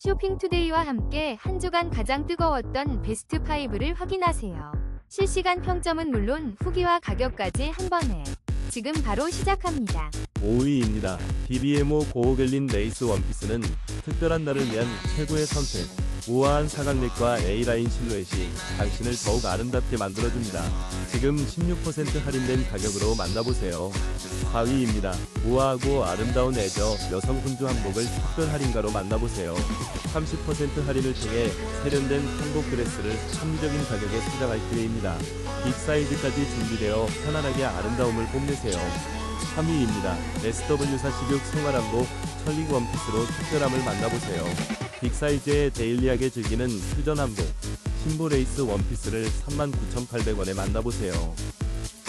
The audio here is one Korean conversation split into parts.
쇼핑투데이와 함께 한 주간 가장 뜨거웠던 베스트 5를 확인하세요. 실시간 평점은 물론 후기와 가격까지 한 번에 지금 바로 시작합니다. 5위입니다. DBMO 고오갤린 레이스 원피스는 특별한 날을 위한 최고의 선택. 우아한 사각넥과 A라인 실루엣이 당신을 더욱 아름답게 만들어줍니다. 지금 16% 할인된 가격으로 만나보세요. 4위입니다. 우아하고 아름다운 애저 여성 훈주 한복을 특별 할인가로 만나보세요. 30% 할인을 통해 세련된 한복 드레스를 합리적인 가격에 소장할 기회입니다. 빅 사이즈까지 준비되어 편안하게 아름다움을 뽐내세요. 3위입니다. SW46 생활한복 천릭 원피스로 특별함을 만나보세요. 빅 사이즈의 데일리하게 즐기는 한복 신보 레이스 원피스를 39,800원에 만나보세요.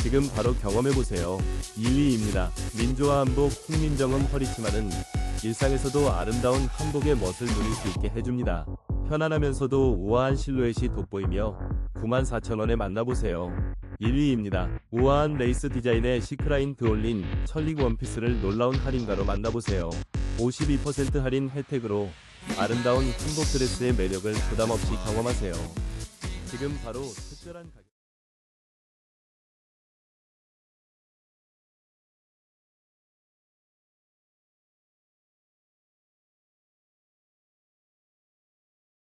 지금 바로 경험해보세요. 1위입니다. 민조화 한복 홍민정음 허리치마는 일상에서도 아름다운 한복의 멋을 누릴 수 있게 해줍니다. 편안하면서도 우아한 실루엣이 돋보이며 94,000원에 만나보세요. 1위입니다. 우아한 레이스 디자인의 시크라인 드올린 천릭 원피스를 놀라운 할인가로 만나보세요. 52% 할인 혜택으로 아름다운 한복 드레스의 매력을 부담 없이 경험하세요. 지금 바로 특별한 가격